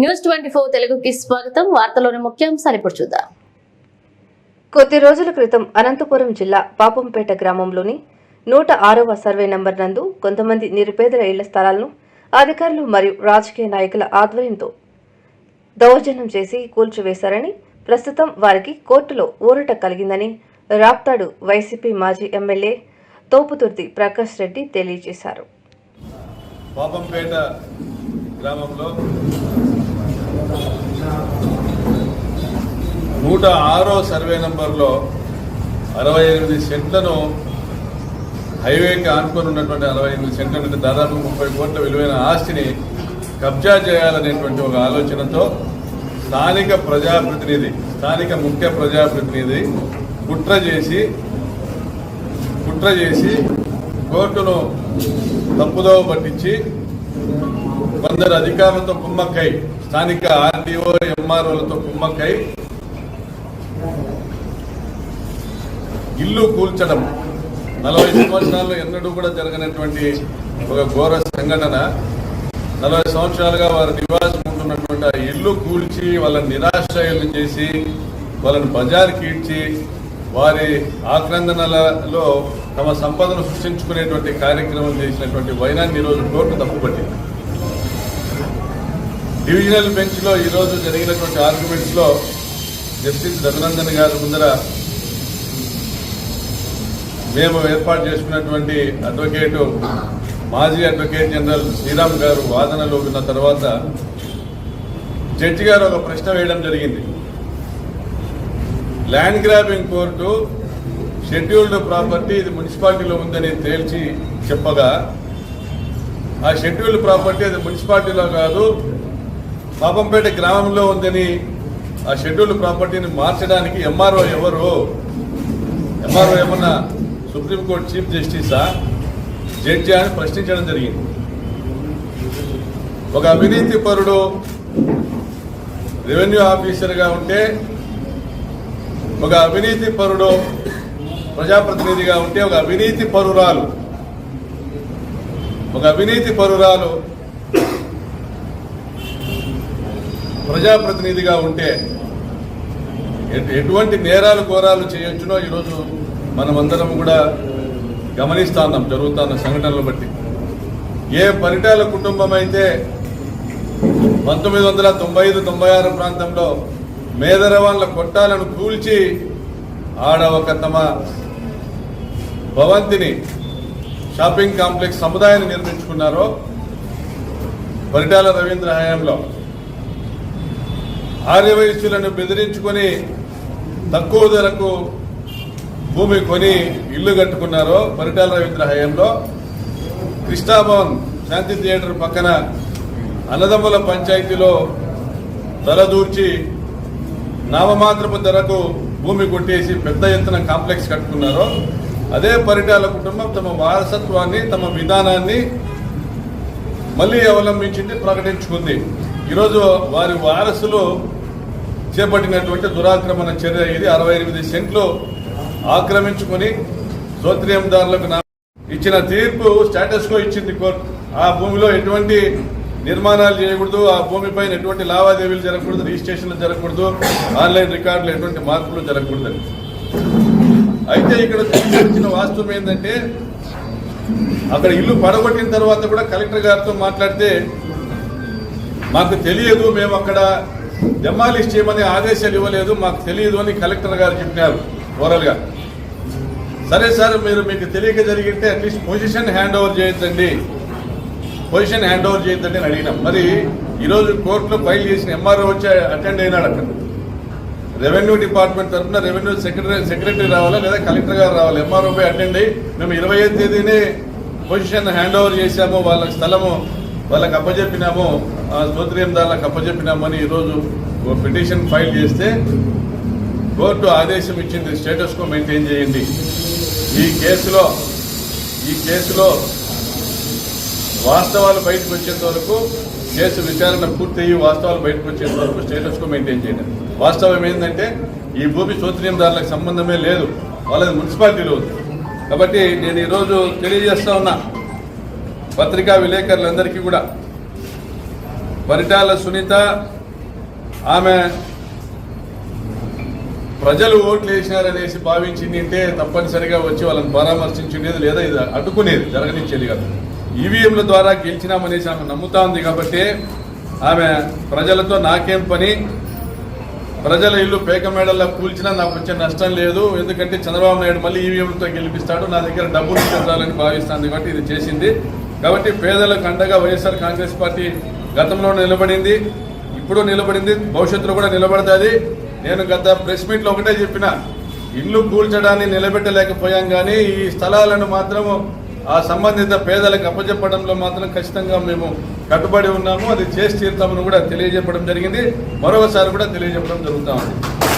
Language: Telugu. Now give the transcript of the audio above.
న్యూస్ ట్వంటీ ఫోర్ తెలుగుకి స్వాగతం. వార్తలోని ముఖ్యాంశాలు ఇప్పుడు చూద్దాం. కొద్ది రోజుల క్రితం అనంతపురం జిల్లా పాపంపేట గ్రామంలోని నూట ఆరవ సర్వే నంబర్ నందు కొంతమంది నిరుపేదల ఇళ్ళ స్థలాలను అధికారులు మరియు రాజకీయ నాయకుల ఆధ్వర్యంతో దౌర్జన్యం చేసి కూల్చివేశారని ప్రస్తుతం వారికి కోర్టులో ఊరట కలిగిందని రాప్తాడు వైసీపీ మాజీ ఎమ్మెల్యే తోపుతుర్తి ప్రకాష్ రెడ్డి తెలియజేశారు. పాపంపేట గ్రామంలో నూట ఆరో సర్వే నంబర్లో అరవై ఎనిమిది సెంట్లను హైవేకి ఆనుకొని ఉన్నటువంటి అరవై ఎనిమిది సెంట్ల నుండి దాదాపు ముప్పై కోట్ల విలువైన ఆస్తిని కబ్జా చేయాలనేటువంటి ఒక ఆలోచనతో స్థానిక ప్రజాప్రతినిధి స్థానిక ముఖ్య ప్రజాప్రతినిధి కుట్ర చేసి కుట్ర చేసి కోర్టును తప్పుదోవ పట్టించి కొందరు అధికారులతో కుమ్మక్కై స్థానిక ఆర్డీఓ ఎంఆర్ఓలతో కుమ్మక్కై ఇల్లు కూల్చడం. నలభై సంవత్సరాల్లో ఎన్నడూ కూడా జరగనటువంటి ఒక ఘోర సంఘటన. నలభై సంవత్సరాలుగా వారు నివాసం ఉంటున్నటువంటి ఆ ఇల్లు కూల్చి వాళ్ళని నిరాశ్రయాలను చేసి వాళ్ళని బజార్కి ఈడ్చి వారి ఆక్రందనలలో తమ సంపదను సృష్టించుకునేటువంటి కార్యక్రమం చేసినటువంటి వైనాన్ని ఈరోజు కోర్టు తప్పుపట్టింది. డివిజనల్ బెంచ్లో ఈరోజు జరిగినటువంటి ఆర్గ్యుమెంట్స్లో జస్టిస్ రఘునందన్ గారి ముందర మేము ఏర్పాటు చేసుకున్నటువంటి అడ్వకేటు మాజీ అడ్వకేట్ జనరల్ శ్రీరామ్ గారు వాదనలు విన్న తర్వాత జడ్జి గారు ఒక ప్రశ్న వేయడం జరిగింది. Land grabbing court scheduled property ఇది మున్సిపాలిటీలో ఉందని తేల్చి చెప్పగా ఆ షెడ్యూల్డ్ ప్రాపర్టీ అది మున్సిపాలిటీలో కాదు పాపంపేట గ్రామంలో ఉందని ఆ షెడ్యూల్డ్ ప్రాపర్టీని మార్చడానికి ఎంఆర్ఓ ఎవరు? ఎంఆర్ఓ ఏమన్నా సుప్రీంకోర్టు చీఫ్ జస్టిసా జడ్జి అని ప్రశ్నించడం జరిగింది. ఒక అవినీతి పరుడు రెవెన్యూ ఆఫీసర్గా ఉంటే ఒక అవినీతి పరుడు ప్రజాప్రతినిధిగా ఉంటే ఒక అవినీతి పరురాలు. ఒక అవినీతి పరురాలు ప్రజాప్రతినిధిగా ఉంటే ఎటువంటి నేరాలు ఘోరాలు చేయొచ్చునో ఈరోజు మనమందరం కూడా గమనిస్తా జరుగుతున్న సంఘటనలు బట్టి. ఏ పరిటాల కుటుంబం అయితే పంతొమ్మిది వందల తొంభై ఐదు తొంభై ఆరు ప్రాంతంలో మేదరవాన్ల కొట్టాలను కూల్చి ఆడ ఒక తమ భవంతిని షాపింగ్ కాంప్లెక్స్ సముదాయాన్ని నిర్మించుకున్నారో పరిటాల రవీంద్ర హయాంలో. ఆర్యవయస్సులను బెదిరించుకొని తక్కువ ధరకు భూమి కొని ఇల్లు కట్టుకున్నారో పరిటాల రవీంద్ర హయాంలో కృష్ణాభవన్ శాంతి థియేటర్ పక్కన అన్నదమ్ముల పంచాయతీలో తలదూర్చి నామమాత్రపు ధరకు భూమి కొట్టేసి పెద్ద ఎత్తున కాంప్లెక్స్ కట్టుకున్నారో అదే పరిటాల కుటుంబం తమ వారసత్వాన్ని తమ విధానాన్ని మళ్ళీ అవలంబించింది ప్రకటించుకుంది. ఈరోజు వారి వారసులు చేపట్టినటువంటి దురాక్రమణ చర్య ఇది. అరవై ఎనిమిది సెంట్లు ఆక్రమించుకుని సోత్రియందారులకు ఇచ్చిన తీర్పు స్టేటస్ కో ఇచ్చింది కోర్టు. ఆ భూమిలో ఎటువంటి నిర్మాణాలు చేయకూడదు ఆ భూమిపైన ఎటువంటి లావాదేవీలు జరగకూడదు రిజిస్ట్రేషన్లు జరగకూడదు ఆన్లైన్ రికార్డులు ఎటువంటి మార్పులు జరగకూడదని. అయితే ఇక్కడ తెలిసిన వాస్తవం ఏంటంటే అక్కడ ఇల్లు పడగొట్టిన తర్వాత కూడా కలెక్టర్ గారితో మాట్లాడితే మాకు తెలియదు మేము అక్కడ డెమాలిష్ చేయమని ఆదేశాలు ఇవ్వలేదు మాకు తెలియదు అని కలెక్టర్ గారు చెప్పినారు. ఓరల్గా. సరే సార్ మీరు మీకు తెలియక జరిగితే at least position hand over చేయొద్దండి. పొజిషన్ హ్యాండ్ ఓవర్ చేయొద్దండి అని అడిగినాం. మరి ఈరోజు కోర్టులో ఫైల్ చేసిన ఎంఆర్ఓ వచ్చి అటెండ్ అయినాడు అక్కడ. రెవెన్యూ డిపార్ట్మెంట్ తరఫున రెవెన్యూ సెక్రటరీ సెక్రటరీ రావాలా లేదా కలెక్టర్ గారు రావాలి? ఎంఆర్ఓ పై అటెండ్ అయ్యి మేము ఇరవై ఐదు తేదీనే పొజిషన్ హ్యాండ్ ఓవర్ చేశాము వాళ్ళ స్థలము వాళ్ళకి అప్పచెప్పినాము ఆ దాళ్ళకి అప్పచెప్పినామని ఈరోజు పిటిషన్ ఫైల్ చేస్తే కోర్టు ఆదేశం ఇచ్చింది స్టేటస్ కో మెయింటైన్ చేయండి. ఈ కేసులో ఈ కేసులో వాస్తవాలు బయటకు వచ్చేంత వరకు కేసు విచారణ పూర్తయ్యి వాస్తవాలు బయటకు వచ్చేంత వరకు స్టేటస్ కో మెయింటైన్ చేయండి. వాస్తవం ఏంటంటే ఈ భూమి సోత్రియందారులకు సంబంధమే లేదు. వాళ్ళది మున్సిపాలిటీలో ఉంది. కాబట్టి నేను ఈరోజు తెలియజేస్తా ఉన్నా పత్రికా విలేకరులందరికీ కూడా. పరిటాల సునీత ఆమె ప్రజలు ఓట్లు వేసినారనేసి భావించింది అంటే తప్పనిసరిగా వచ్చి వాళ్ళని పరామర్శించుండేది లేదా ఇది అడ్డుకునేది జరగనిచ్చేది కాదు. ఈవీఎంల ద్వారా గెలిచినామనేసి ఆమె నమ్ముతా ఉంది కాబట్టి ఆమె ప్రజలతో నాకేం పని? ప్రజల ఇల్లు పేక మేడల్లో కూల్చినా నాకు వచ్చే నష్టం లేదు. ఎందుకంటే చంద్రబాబు నాయుడు మళ్ళీ ఈవీఎంలతో గెలిపిస్తాడు. నా దగ్గర డబ్బులు చెందాలని భావిస్తాను కాబట్టి ఇది చేసింది. కాబట్టి పేదలకు అండగా వైఎస్ఆర్ కాంగ్రెస్ పార్టీ గతంలో నిలబడింది ఇప్పుడు నిలబడింది భవిష్యత్తులో కూడా నిలబడుతుంది. నేను గత ప్రెస్ మీట్లో ఒకటే చెప్పిన ఇల్లు కూల్చడాన్ని నిలబెట్టలేకపోయాం కానీ ఈ స్థలాలను మాత్రం ఆ సంబంధిత పేదలకు అప్పచెప్పడంలో మాత్రం ఖచ్చితంగా మేము కట్టుబడి ఉన్నాము. అది చేసి తీరుతామని కూడా తెలియజెప్పడం జరిగింది. మరొకసారి కూడా తెలియజెప్పడం జరుగుతూ ఉంది.